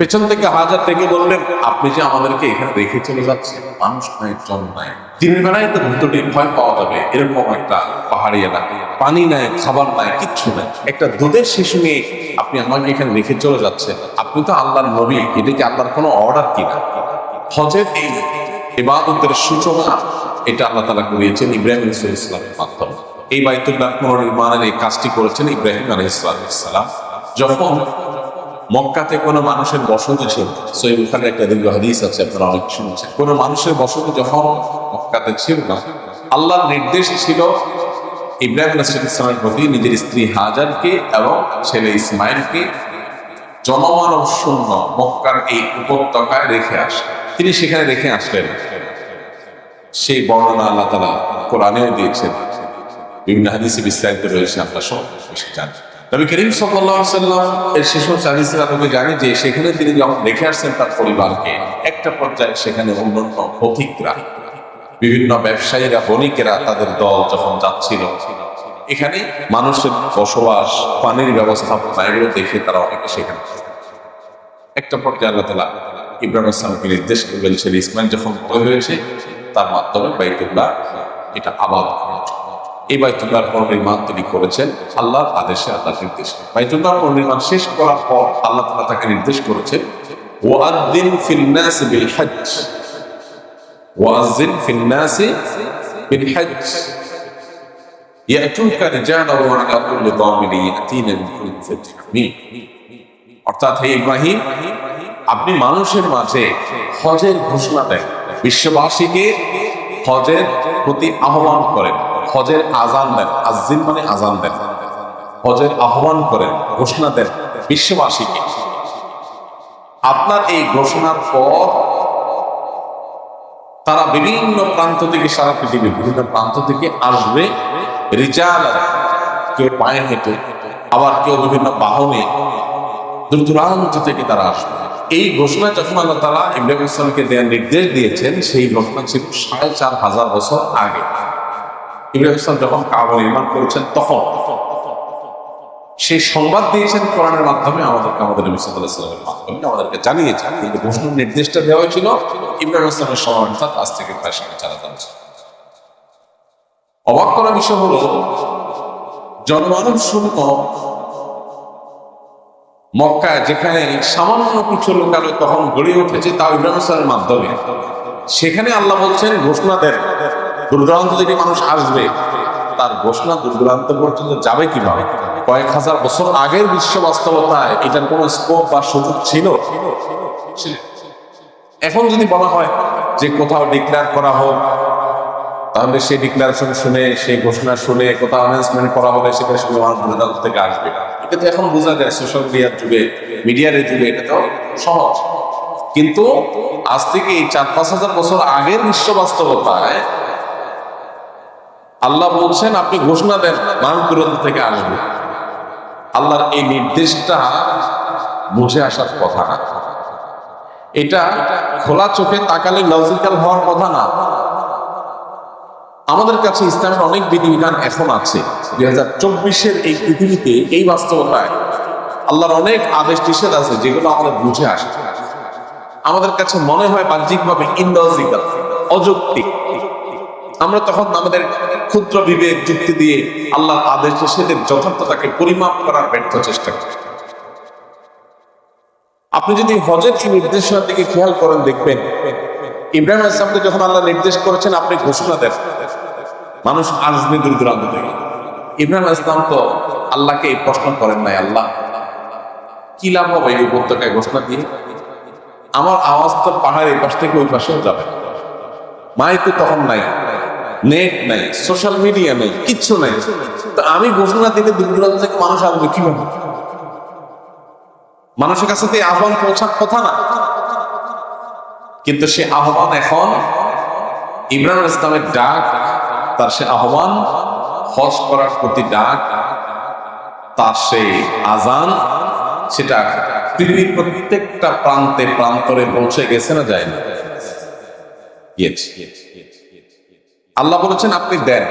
পেছন থেকে হাজার থেকে বললেন, আপনি যে আমাদেরকে এখানে রেখে চলে যাচ্ছেন, মানুষ নাই জন নাই দিনের বেলায় তো ভিতরে ভয় পাওয়া যাবে, এরকম একটা পাহাড়ি এলাকা। পানি নাই, খাবার নাই, কিচ্ছু নাই। একটা দুধের শিশু নিয়ে আপনি আমাকে এখানে রেখে চলে যাচ্ছেন। আপনি তো আল্লাহর নবী, এটা আল্লাহর কোনো অর্ডার কিনা? হজের এই ইবাদতের সূচনা, এটা আল্লাহ তালা করিয়েছেন ইব্রাহিম ইসলাম ইসলামের মাধ্যমে। এই বাইতুল্লাহ পুনর্নির্মাণের এই কাজটি করেছেন ইব্রাহিম আলহ ইসলাম যখন মক্কাতে কোনো মানুষের বসতি ছিল সৈব খানের একটা দীর্ঘ হাদিস আছে, আপনারা অনেক শুনেছেন। কোনো মানুষের বসতি যখন মক্কাতে ছিল না, আল্লাহর নির্দেশ ছিল ইব্রাহিম নাসির ইসলামের প্রতি নিজের স্ত্রী হাজারকে এবং ছেলে ইসমাইলকে জনমানব শূন্য মক্কার এই উপত্যকায় রেখে আসে। তিনি সেখানে রেখে আসলেন। সেই বর্ণনা আল্লাহ তালা কোরআনেও দিয়েছেন। বিভিন্ন হাদিসে বিস্তারিত রয়েছে, আপনার সব বেশি জানি নবী করিম সাল্লাহ সাল্লাম এর শেষ হাদিসের আলোকে জানি যে সেখানে তিনি যখন রেখে আসছেন তার পরিবারকে, একটা পর্যায়ে সেখানে অন্যান্য পথিকরা, বিভিন্ন ব্যবসায়ীরা, বণিকেরা তাদের দল যখন যাচ্ছিল, এখানে মানুষের বসবাস, পানির ব্যবস্থাপনা এগুলো দেখে তারা অনেকে সেখানে একটা পর্যায়ে আল্লাহ তালা ইব্রাহিম ইসলামকে নির্দেশ করে বলছেন ইসমাইল যখন হয়েছে, তার মাধ্যমে বাইতুল্লাহ এটা আবাদ করা। এই বাইতুল্লাহ পুনর্নির্মাণ তিনি করেছেন আল্লাহর আদেশে আল্লাহর নির্দেশ বাইতুল্লাহ পুনর্নির্মাণ শেষ করার পর আল্লাহ তালা তাকে নির্দেশ করেছেন ওয়াদ্দিন ফিল নাস বিল হজ্জ ওয়াজ্জিন ফিল নাস বিল হজ্জ يأتوك رجالا وعلى كل ضامر يأتين من كل فج عميق অর্থাৎ হে ইব্রাহিম আপনি মানুষের মাঝে হজের ঘোষণা দেন বিশ্ববাসীকে হজের প্রতি আহ্বান করেন হজের আজান দেন আজিন মানে আজান দেন। হজের আহ্বান করেন, ঘোষণা দেন বিশ্ববাসীকে। আপনার এই ঘোষণার পর তারা বিভিন্ন প্রান্ত থেকে সারা পৃথিবীর বিভিন্ন প্রান্ত থেকে আসবে রিজাল কেউ পায়ে হেঁটে, আবার কেউ বিভিন্ন বাহনে দূর দূরান্ত থেকে তারা আসবে। এই ঘোষণা যখন আল্লাহ তালা ইব্রাহিম ইসলামকে দেওয়ার নির্দেশ দিয়েছেন, সেই ঘোষণা ছিল সাড়ে চার হাজার বছর আগে। ইব্রাহিম যখন কাবা নির্মাণ করেছেন, তখন সেই সংবাদ দিয়েছেন কোরআনের মাধ্যমে আমাদেরকে, আমাদের নবী মাধ্যমে, আমাদেরকে নির্দেশটা দেওয়া হয়েছিল ইসলামের আজ থেকে চার হাজার অবাক করার বিষয় হলো জনমানব শূন্য মক্কায় যেখানে সামান্য কিছু লোকালয় তখন গড়ে উঠেছে, তাও ইব্রাহিম ইসলামের মাধ্যমে। সেখানে আল্লাহ বলছেন, ঘোষণা দেন দূরদূরান্ত থেকে মানুষ আসবে, তার ঘোষণা দূরদূরান্ত পর্যন্ত যাবে কীভাবে কয়েক হাজার বছর আগের বিশ্ব বাস্তবতায় এটার কোনো স্কোপ বা সুযোগ ছিল। এখন যদি বলা হয় যে কোথাও ডিক্লেয়ার করা হোক, তাহলে সেই ডিক্লারেশন শুনে, সেই ঘোষণা শুনে কোথাও অ্যানাউন্সমেন্ট করা হলে সেটা শুনে মানুষ দূরদূরান্ত থেকে আসবে। এটা তো এখন বোঝা যায় সোশ্যাল মিডিয়ার যুগে মিডিয়ার যুগে এটা তো সহজ। কিন্তু আজ থেকে চার পাঁচ হাজার বছর আগের বিশ্ব বাস্তবতায় আল্লাহ বলছেন, আপনি ঘোষণা দেন মানুষ দূরত্ব থেকে আসবে আল্লাহর এই নির্দেশটা বুঝে আসার কথা না। এটা খোলা চোখে তাকালে লজিক্যাল হওয়ার কথা না। আমাদের কাছে ইসলামের অনেক বিধিবিধান এখন আছে। দুই হাজার চব্বিশের এই পৃথিবীতে এই বাস্তবতায় আল্লাহর অনেক আদেশ নিষেধ আছে, যেগুলো আমাদের বুঝে আসে। আমাদের কাছে মনে হয় বাহ্যিকভাবে ইনলজিক্যাল অযৌক্তিক। আমরা তখন আমাদের ক্ষুদ্র বিবেক, যুক্তি দিয়ে আল্লাহর আদেশ নিষেধের যথার্থতাকে পরিমাপ করার ব্যর্থ চেষ্টা করি। আপনি যদি হজের এই নির্দেশনার দিকে খেয়াল করেন, দেখবেন ইব্রাহিম ইসলামকে যখন আল্লাহ নির্দেশ করেছেন, আপনি ঘোষণা দেন, মানুষ আসবে দূর দূরান্ত থেকে। ইব্রাহিম ইসলাম তো আল্লাহকে এই প্রশ্ন করেন নাই, আল্লাহ, কি লাভ হবে এই উপত্যকায় ঘোষণা দিয়ে? আমার আওয়াজ তো পাহাড়ের পাশ থেকে ওই পাশেও যাবে। মাই তো তখন নাই। নেট নাই সোশ্যাল মিডিয়া নেই, কিচ্ছু নাই। তো আমি ঘোষণা দিলে দূর দূরান্ত থেকে মানুষ আসবে কীভাবে? মানুষের কাছে তো আহ্বান পৌঁছার কথা না। কিন্তু সে আহ্বান এখন ইমরান ইসলামের ডাক, তার সে আহ্বান হজ করার প্রতি ডাক, তার সেই আজান, সেটা পৃথিবীর প্রত্যেকটা প্রান্তে প্রান্তরে পৌঁছে গেছে না যায় না? গিয়েছে। আল্লাহ বলেছেন, আপনি দেন।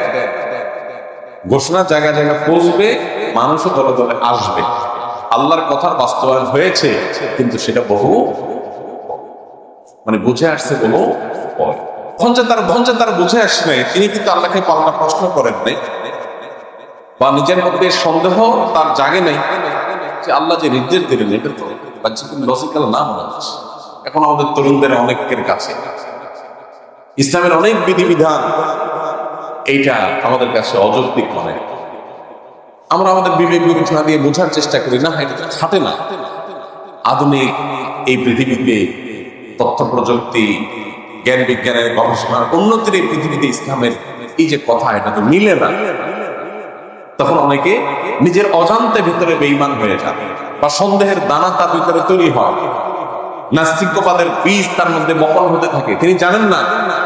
ঘোষণা জায়গা জায়গা পৌঁছবে, মানুষও দলে দলে আসবে। আল্লাহর কথার বাস্তবায়ন হয়েছে, কিন্তু সেটা বহু মানে বুঝে আসছে তখন যে তার তখন তার বুঝে আসবে তিনি কিন্তু আল্লাহকে পাল্টা প্রশ্ন করেন নাই। বা নিজের মধ্যে সন্দেহ তার জাগে নাই যে আল্লাহ যে নির্দেশ দিলেন এটা তো লজিক্যাল না মনে হচ্ছে এখন আমাদের তরুণদের অনেকের কাছে। ইসলামের অনেক বিধিবিধান এইটা আমাদের কাছে অযৌক্তিক মনে আমরা আমাদের বিবেক বিবেচনা দিয়ে বোঝার চেষ্টা করি, না, এটা খাটে না। আধুনিক এই পৃথিবীতে তথ্য প্রযুক্তি, জ্ঞান বিজ্ঞানের গবেষণার উন্নতির এই পৃথিবীতে ইসলামের এই যে কথা, এটা তো মিলে না। তখন অনেকে নিজের অজান্তে ভিতরে বেইমান হয়ে যায় বা সন্দেহের দানা তার ভিতরে তৈরি হয়। নাস্তিক্যবাদের বীজ তার মধ্যে বপন হতে থাকে। তিনি জানেন না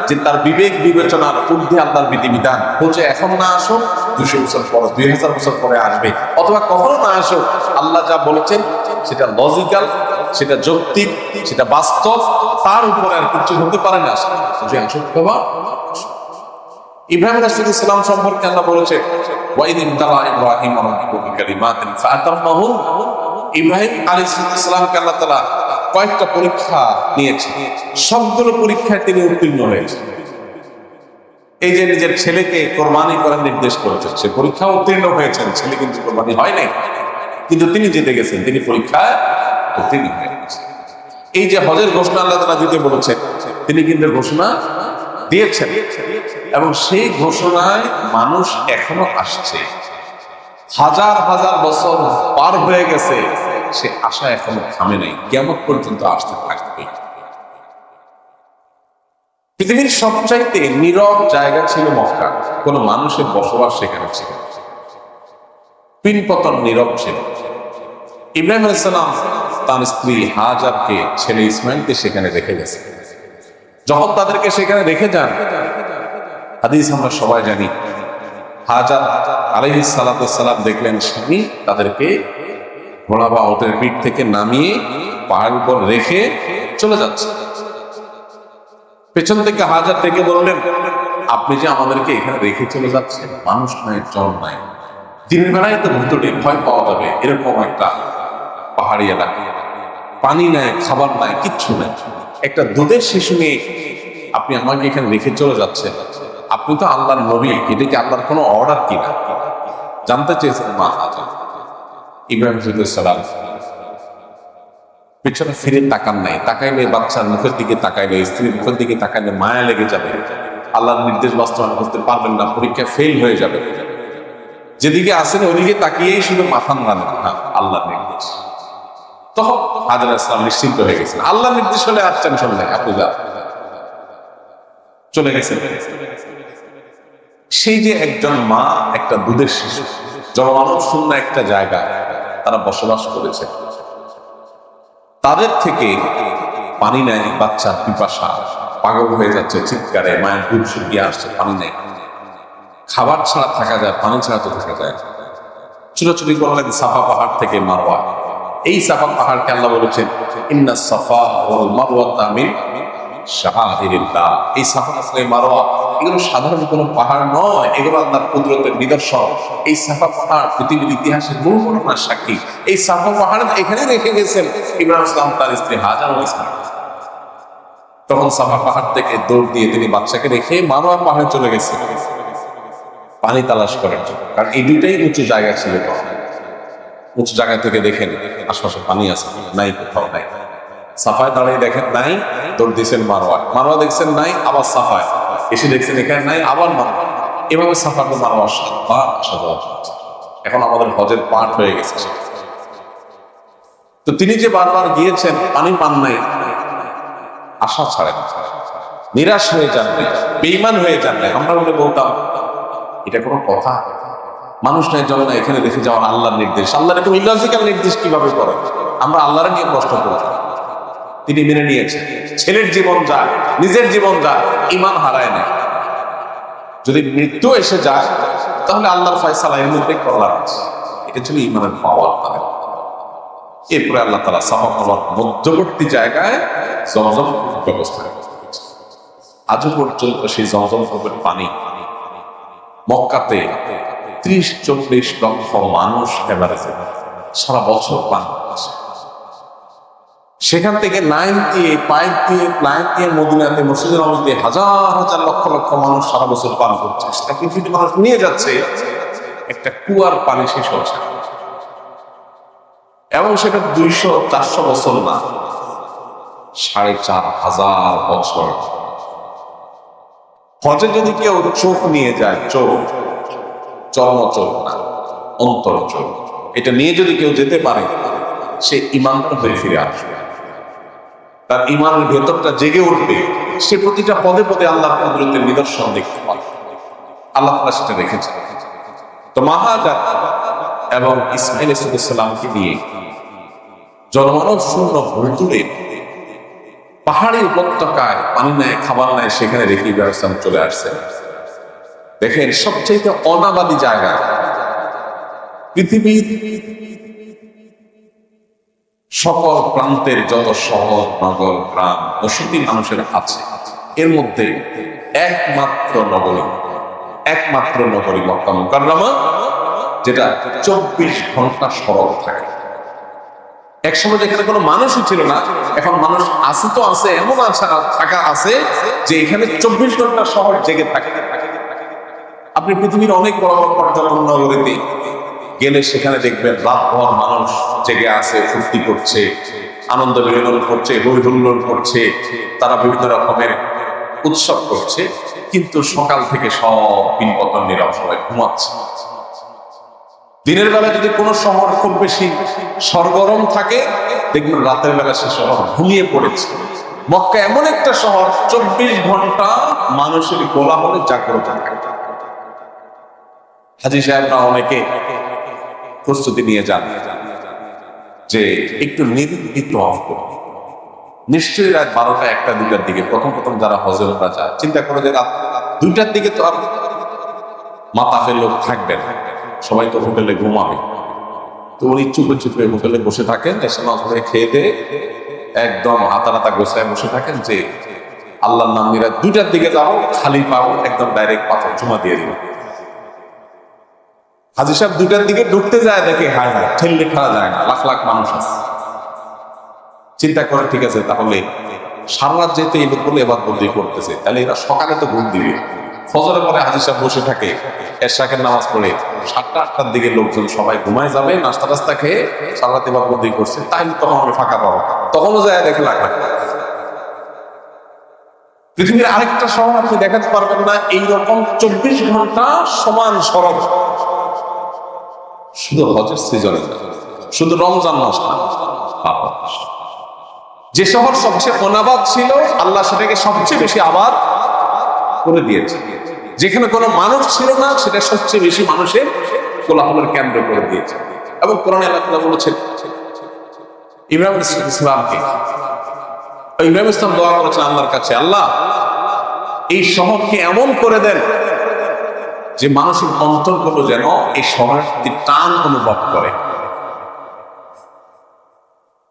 যে তার বিবেক বিবেচনার ঊর্ধ্বে আল্লাহর বিধিবিধান। বলছে, এখন না আসো দুশো বছর পরে, দুই হাজার বছর পরে আসবে। অথবা কখনো না আসো আল্লাহ যা বলেছেন, সেটা লজিক্যাল সেটা যৌক্তিক, সেটা বাস্তব, তার উপরে আর কিছু হতে পারে না। যে আসো ইব্রাহিম রাসূলুল্লাহ সম্পর্কে আল্লাহ বলেছে ওয়াইদিন তালা ইব্রাহিম রাব্বুকা কালিমাতিন ফাআতাম্মাহুন ইব্রাহিম আলাইহিস সালামকে আল্লাহ কয়েকটা পরীক্ষা নিয়েছে। সবগুলো পরীক্ষায় তিনি উত্তীর্ণ হয়েছেন। এই যে নিজের ছেলেকে কোরবানি করার নির্দেশ করেছেন, সে পরীক্ষা উত্তীর্ণ হয়েছেন, ছেলে কিন্তু কোরবানি হয় নাই। কিন্তু তিনি জিতে গেছেন, তিনি পরীক্ষায় উত্তীর্ণ হয়ে গেছেন। এই যে হজের ঘোষণা আল্লাহ তালা দিতে বলেছেন, তিনি কিন্তু ঘোষণা দিয়েছেন। এবং সেই ঘোষণায় মানুষ এখনও আসছে। হাজার হাজার বছর পার হয়ে গেছে। সে আশা এখনও থামে নাই, কেমন পর্যন্ত আসতে থাকবে পৃথিবীর সবচাইতে নীরব জায়গা ছিল মক্কা, কোন মানুষের বসবাস সেখানে ছিল পিনপতন নীরব ছিল। ইব্রাহিম আলাইসালাম তার স্ত্রী হাজারকে ছেলে ইসমাইলকে সেখানে রেখে গেছে। যখন তাদেরকে সেখানে রেখে যান, হাদিস আমরা সবাই জানি, হাজার আলহিস সালাম দেখলেন স্বামী তাদেরকে ঘোড়া বা ওটের পিঠ থেকে নামিয়ে পাহাড় উপর রেখে চলে যাচ্ছে। পেছন থেকে হাজার থেকে বললেন, আপনি যে আমাদেরকে এখানে রেখে চলে যাচ্ছেন, মানুষ নাই জন নাই দিনের বেলায় তো ভূতটি ভয় পাওয়া যাবে, এরকম একটা পাহাড়ি এলাকা। পানি নাই, খাবার নাই, কিচ্ছু নাই। একটা দুধের শিশু নিয়ে আপনি আমাকে এখানে রেখে চলে যাচ্ছেন। আপনি তো আল্লাহর নবী, এটা কি আল্লাহর কোনো অর্ডার কিনা? জানতে চেয়েছেন মা হাজার। ইব্রাহিম সালাম। পেছনে ফিরে তাকান নাই। তাকাইলে বাচ্চার মুখের দিকে তাকাইলে, স্ত্রীর মুখের দিকে তাকাইলে মায়া লেগে যাবে। আল্লাহর নির্দেশ বাস্তবায়ন করতে পারবেন না, পরীক্ষা ফেল হয়ে যাবে। যেদিকে আসেন ওদিকে তাকিয়েই শুধু মাথা নাড়ান। না আল্লাহর নির্দেশ। তখন হাজার ইসলাম নিশ্চিন্ত হয়ে গেছেন। আল্লাহর নির্দেশ হলে আর টেনশন নাই, আপনি চলে গেছেন। সেই যে একজন মা, একটা দুধের শিশু, জনমানব শূন্য একটা জায়গা তারা বসবাস করেছে। তাদের থেকে পানি নেয় বাচ্চার পিপাসা, পাগল হয়ে যাচ্ছে, চিৎকারে, মায়ের দুধ শুকিয়ে আসছে, পানি নেই খাবার ছাড়া থাকা যায়, পানি ছাড়া তো থাকা যায়। ছুটোছুটি করলেন সাফা পাহাড় থেকে মারওয়া। এই সাফা পাহাড়কে আল্লাহ বলেছেন, ইন্না সাফা ওয়াল মারওয়াতা মিন শাআইরিল্লাহ এই সাফা আসলে মারওয়া এগুলো সাধারণ কোনো পাহাড় নয়, এগুলো আল্লাহর কুদরতের নিদর্শন। এই সাফা পাহাড় পৃথিবীর ইতিহাসের বহু ঘটনার সাক্ষী। এই সাফা পাহাড় এখানে রেখে গেছেন ইব্রাহিম ইসলাম, তার স্ত্রী হাজার ইসলাম তখন সাফা পাহাড় থেকে দৌড় দিয়ে তিনি বাচ্চাকে রেখে মারোয়া পাহাড়ে চলে গেছেন। পানি তালাশ করার জন্য। কারণ এই দুইটাই উঁচু জায়গা ছিল উঁচু জায়গা থেকে দেখেন আশপাশে পানি আছে, নাই কোথাও নাই। সাফায় দাঁড়িয়ে দেখেন নাই, দৌড় দিয়েছেন মারোয়া। মারোয়া দেখছেন নাই, আবার সাফায়। এসে দেখছেন এখানে নাই, আবার মারোয়া। এভাবে সাফাকে মারোয়া সাতবার যাওয়া এখন আমাদের হজের পাঠ হয়ে গেছে। তো তিনি যে বারবার গিয়েছেন, পানি পান নাই। আশা ছাড়েন নিরাশ হয়ে যান বেইমান হয়ে যান আমরা বলে বলতাম, এটা কোনো কথা? মানুষ নাই না এখানে দেখে যাওয়ার আল্লাহর নির্দেশ। আল্লাহর এরকম ইলজিক্যাল নির্দেশ কীভাবে করে? আমরা আল্লাহর নিয়ে কষ্ট করি তিনি মেনে নিয়েছেন। ছেলের জীবন যা নিজের জীবন যা ইমান হারায় না। যদি মৃত্যু এসে যায়, তাহলে আল্লাহর ফয়সালা এর মধ্যে কল্যাণ আছে। এটা ছিল ইমানের পাওয়ার তাদের এরপরে আল্লাহ তালা পাওয়ার মধ্যবর্তী জায়গায় জমজম ব্যবস্থা। আজও পর্যন্ত সেই জমজম কূপের পানি মক্কাতে ত্রিশ চল্লিশ লক্ষ মানুষ এভারেজে সারা বছর পান সেখান থেকে নাইন দিয়ে পাইপ দিয়ে লাইন দিয়ে মদিনাতে মসজিদের নবীতে হাজার হাজার লক্ষ লক্ষ মানুষ সারা বছর পান করছে। সেটা পৃথিবীতে মানুষ নিয়ে যাচ্ছে, একটা কুয়ার পানি শেষ হচ্ছে। এবং সেটা দুইশো, চারশো বছর না, সাড়ে চার হাজার বছর। হজে যদি কেউ চোখ নিয়ে যায়, চোখ, চর্ম চোখ না, অন্তর চোখ, এটা নিয়ে যদি কেউ যেতে পারে, সে ইমানদার হয়ে ফিরে আসবে। তার ইমানের ভেতরটা জেগে উঠবে। সে প্রতিটা পদে পদে আল্লাহ কুদরতের নিদর্শন দেখতে পাবে। আল্লাহ তালা সেটা রেখেছে তো মাহাজার এবং ইসমাইল ইসলামকে নিয়ে জনমানব শূন্য ভুলতুলে পাহাড়ি উপত্যকায় পানি নেয়, খাবার নেয়, সেখানে রেখে ব্যবস্থা চলে আসছে। দেখেন সবচেয়ে অনাবাদী জায়গা পৃথিবীর সকল প্রান্তের যত শহর, নগর, গ্রাম, বসতি মানুষের আছে, এর মধ্যে একমাত্র নগরী একমাত্র নগরী মক্কা মুকাররমা, যেটা চব্বিশ ঘণ্টা সড়ক থাকে। একসময় যেখানে কোনো মানুষই ছিল না, এখন মানুষ আছে তো আছে, এমন আছে থাকা আছে যে এখানে চব্বিশ ঘণ্টা শহর জেগে থাকে। আপনি পৃথিবীর অনেক বড় বড় পর্যটন নগরীতে গেলে সেখানে দেখবেন রাতভর মানুষ জেগে আছে, ফুর্তি করছে, আনন্দ বিনোদন করছে হই হুল্লোড় করছে, তারা বিভিন্ন রকমের উৎসব করছে, কিন্তু সকাল থেকে সব পিনপতন নীরব সবাই ঘুমাচ্ছে। দিনের বেলা যদি কোনো শহর খুব বেশি সরগরম থাকে, দেখবেন রাতের বেলা সে শহর ঘুমিয়ে পড়েছে। মক্কা এমন একটা শহর, চব্বিশ ঘণ্টা মানুষের গোলা হলে জাগ্রত থাকে। হাজি সাহেবরা অনেকে প্রস্তুতি নিয়ে যান যে একটু নির্বিত অফ করব নিশ্চয়ই রাত বারোটা একটা, দুটার দিকে। প্রথম প্রথম যারা হজরতরা যায়, চিন্তা করে যে রাত দুইটার দিকে তো আর মাতাফের লোক থাকবে না। সবাই তো হোটেলে ঘুমাবে। তো উনি চুপে চুপে হোটেলে বসে থাকেন, এসে নজরে খেয়ে দিয়ে একদম হাতা হাতা গোছায় বসে থাকেন যে আল্লাহর নাম নিরা দুইটার দিকে যাও খালি পাও, একদম ডাইরেক্ট পাথর চুমা দিয়ে দিল হাজি সাহেব দুইটার দিকে ঢুকতে যায়, দেখে, হায় হায়, ঠেললে খেলা যায় না, লাখ লাখ মানুষ আছে। চিন্তা করে, ঠিক আছে, তাহলে সারা যেহেতু এই লোকগুলো এবার বন্দি করতেছে, তাহলে এরা সকালে তো ঘুম দিবে। ফজরের পরে হাজির সাহেব বসে থাকে, এরশাকের নামাজ পড়ে, সাতটা, আটটার দিকে লোকজন সবাই ঘুমায় যাবে, নাস্তা টাস্তা খেয়ে সারা রাত এবার বন্দি করছে, তাহলে তখন আমি ফাঁকা পাবো। তখনও যায়, দেখে লাখ লাখ। পৃথিবীর আরেকটা শহর আপনি দেখাতে পারবেন না, এইরকম চব্বিশ ঘণ্টা সমান সড়ক। শুধু হজের সিজনে শুধু রমজান মাস। যে শহর সবচেয়ে অনাবাদ ছিল, আল্লাহ সেটাকে সবচেয়ে বেশি আবাদ করে দিয়েছে যেখানে কোনো মানুষ ছিল না, সেটা সবচেয়ে বেশি মানুষের কোলাহলের কেন্দ্র করে দিয়েছে এবং কোরআন আল্লাহ বলেছেন ইব্রাহিম ইসলামকে ইব্রাহিম ইসলাম দোয়া করেছেন আল্লাহর কাছে, আল্লাহ, এই শহরকে এমন করে দেন যে মানুষের অন্তরগুলো যেন এই শহরটি টান অনুভব করে।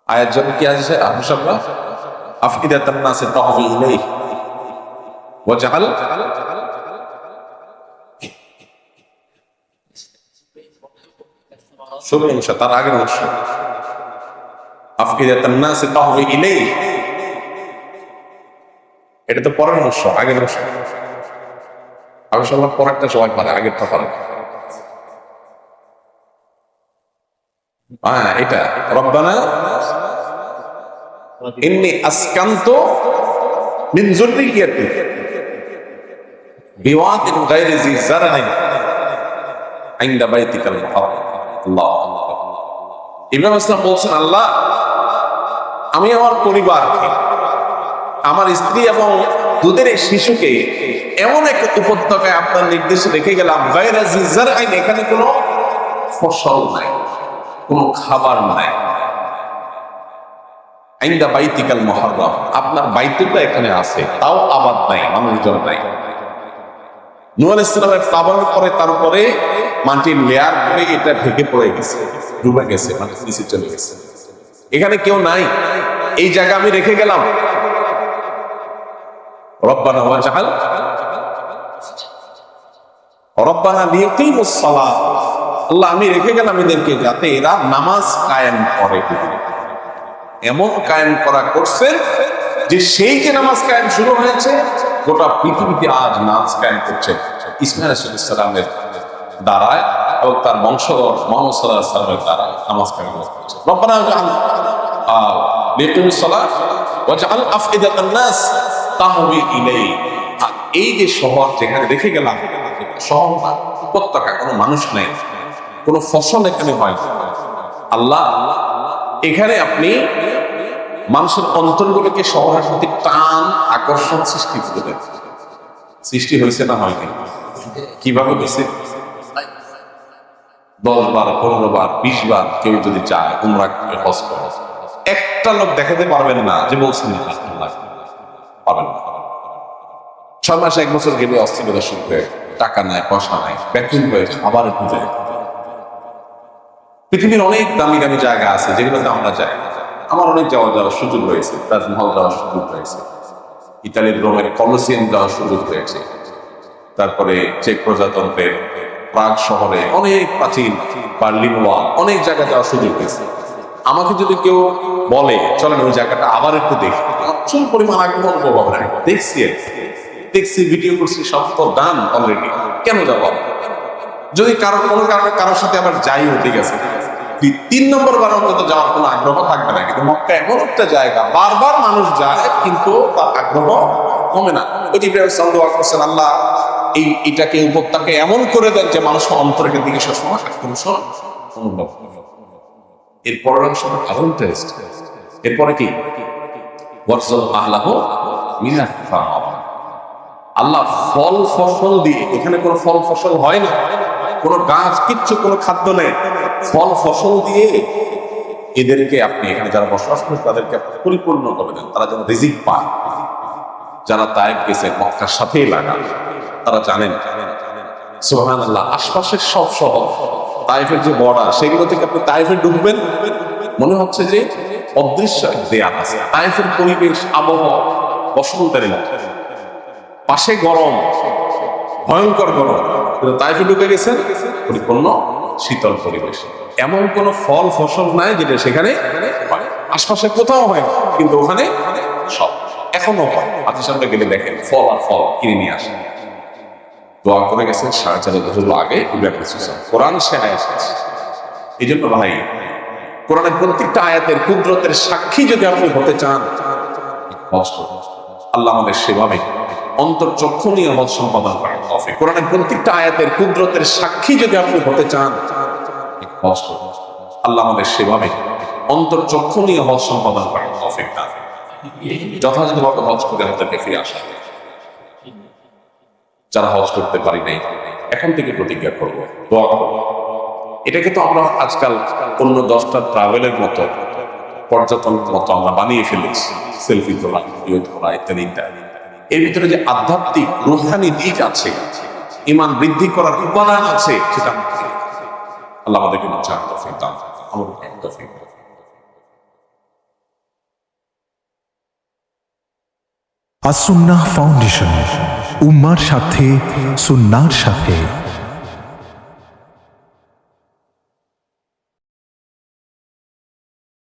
আয়াত জন্য কি আছে আবু সাবরা? আফিদাতান নাসে তাহবি ইলাইহি। ওয়াজআল ষোলো অংশ তার আগের অংশ। আফিদাতান নাসে তাহবি ইলাইহি। এটা তো পরের অংশ, আগের অংশ। আবু সাল্লাহ পরেরটা সবাই পারে, আগেরটা পারে। হ্যাঁ এটা। রব্বানা, ইন্নি আসকান্ত মিন জি জারআইন ইনদা বাইতিকাল মুহাররাম আল্লাহ ইসলাম বলছেন, আল্লাহ, আমি আমার পরিবারকে, আমার স্ত্রী এবং দুধের শিশুকে এমন এক উপত্যকায় আপনার নির্দেশে রেখে গেলাম এখানে কোনো ফসল নাই, কোনো খাবার নাই। আইন্দা বাইতিকাল আপনার এখানে আছে, তাও আবাদ নাই, মানুষজন নাই। নুয়াল ইসলামের তাবার পরে, তার উপরে মাটির লেয়ার করে এটা ঢেকে পড়ে গেছে, ডুবে গেছে মানে নিচে চলে গেছে। এখানে কেউ নাই, এই জায়গা আমি রেখে গেলাম। রব্বানা আল্লাহ, আমি রেখে গেলাম এদেরকে যাতে এরা নামাজ কায়েম করে। এমন কায়েম করা করছে যে সেই যে নামাজ কায়েম শুরু হয়েছে, গোটা পৃথিবীতে আজ নামাজ কায়েম করছে। ইসমাইল ইসলামের দ্বারায় এবং তার বংশধর মোহাম্মদ নামাজ কায়েম করছে এই যে শহর যেখানে রেখে গেলাম উপত্যকা কোনো মানুষ নেই, কোনো ফসল এখানে হয় আল্লাহ, এখানে আপনি মানুষের অন্তরগুলোকে প্রতি টান, আকর্ষণ সৃষ্টি সৃষ্টি হয়েছে না হয়নি? কীভাবে হয়েছে? দশ বার, পনেরো বার, বিশ বার কেউ যদি চায় করে, হজ একটা লোক দেখাতে পারবেন না যে বলছেন পাবেন না। ছয় মাসে এক বছর গেলে অস্থিরতা শুরু হয়ে টাকা নাই, পয়সা নাই ব্যাকুল হয়ে আবার যায়। পৃথিবীর অনেক দামি দামি জায়গা আছে, যেগুলোতে আমরা যাই। আমার অনেক যাওয়া যাওয়ার সুযোগ রয়েছে, তাজমহল যাওয়ার সুযোগ রয়েছে। ইতালির রোমের কলসিয়াম যাওয়ার সুযোগ রয়েছে। তারপরে চেক প্রজাতন্ত্রের প্রাগ শহরে অনেক প্রাচীন বার্লিন ওয়াল অনেক জায়গা যাওয়ার সুযোগ হয়েছে আমাকে যদি কেউ বলে, চলেন ওই জায়গাটা আবার একটু দেখি। প্রচুর পরিমাণ আগ্রহ অনুভব হবে দেখছি। দেখছি ভিডিও করছি সব তো দান অলরেডি কেন যাব? যদি কারও কোনো কারণে কারোর সাথে আবার যাইও ঠিক আছে। তি- তিন নম্বর বার অন্তত যাওয়ার কোনো আগ্রহ থাকবে না। কিন্তু মক্কা এমন একটা জায়গা বারবার মানুষ যায় কিন্তু তার আগ্রহ কমে না। ওই ইব্রাহিম আলাইহি ওয়াসাল্লাম, আল্লাহ এই এটাকে উপত্যকা এমন করে দেন যে মানুষ অন্তরের দিকে সবসময় আকর্ষণ অনুভব করে। এর পরের অংশটা আরও ইন্টারেস্ট এরপরে কি? আল্লাহ ফল ফসল দিয়ে, এখানে কোনো ফল ফসল হয় না। কোনো গাছ, কিচ্ছু, কোনো খাদ্য নেই। ফল ফসল দিয়ে এদেরকে আপনি এখানে যারা বসবাস করেন তাদেরকে পরিপূর্ণ করে দেন। তারা যেন রিজিক পায়। যারা তায়েব গেছে মক্কার সাথেই লাগা তারা জানেন। সোহান আল্লাহ আশপাশের সব শহর তাইফের যে বর্ডার সেগুলো থেকে আপনি তাইফে ঢুকবেন। মনে হচ্ছে যে অদৃশ্য দেয়াল আছে। তাইফের পরিবেশ, আবহাওয়া বসন্তের মতো। পাশে গরম ভয়ঙ্কর গরম কিন্তু তাইফে ঢুকে গেছেন পরিপূর্ণ শীতল পরিবেশ এমন কোন ফল, ফসল নাই যেটা সেখানে। আশপাশে কোথাও হয় কিন্তু ওখানে সব এখনও হয় হাতির সামনে গেলে দেখেন, ফল আর ফল কিনে নিয়ে আসেন দোয়া করে গেছেন সাড়ে চার বছর আগে। কোরআন সে আয়াত আছে। এই জন্য ভাই, কোরআনের প্রত্যেকটা আয়াতের কুদরতের সাক্ষী যদি আপনি হতে চান করুন। আল্লাহ আমাদের সেভাবে অন্তর চক্ষু নিয়ে হজ সম্পাদন করেন। তৌফিক। কোরআনের প্রত্যেকটা আয়াতের কুদরতের সাক্ষী যদি আপনি হতে চান আল্লাহ আমাদের সেভাবে অন্তর চক্ষু নিয়ে হজ সম্পাদন করেন। তৌফিক দান। যথাযথভাবে হজ করে আমাদেরকে ফিরে আসা। যারা হজ করতে পারি নাই, এখন থেকে প্রতিজ্ঞা করব এটাকে তো আমরা আজকাল অন্য দশটা ট্রাভেলের মতো পর্যটন মতো আমরা বানিয়ে ফেলেছি। সেলফি তোলা ভিডিও তোলা, ইত্যাদি ইত্যাদি। এর ভিতরে যে আধ্যাত্মিক রুহানি দিক আছে ইমান বৃদ্ধি করার উপাদান আছে, সেটা আল্লাহ আমাদেরকে বাঁচার। আসুন্নাহ ফাউন্ডেশন, উম্মার সাথে, সুন্নার সাথে।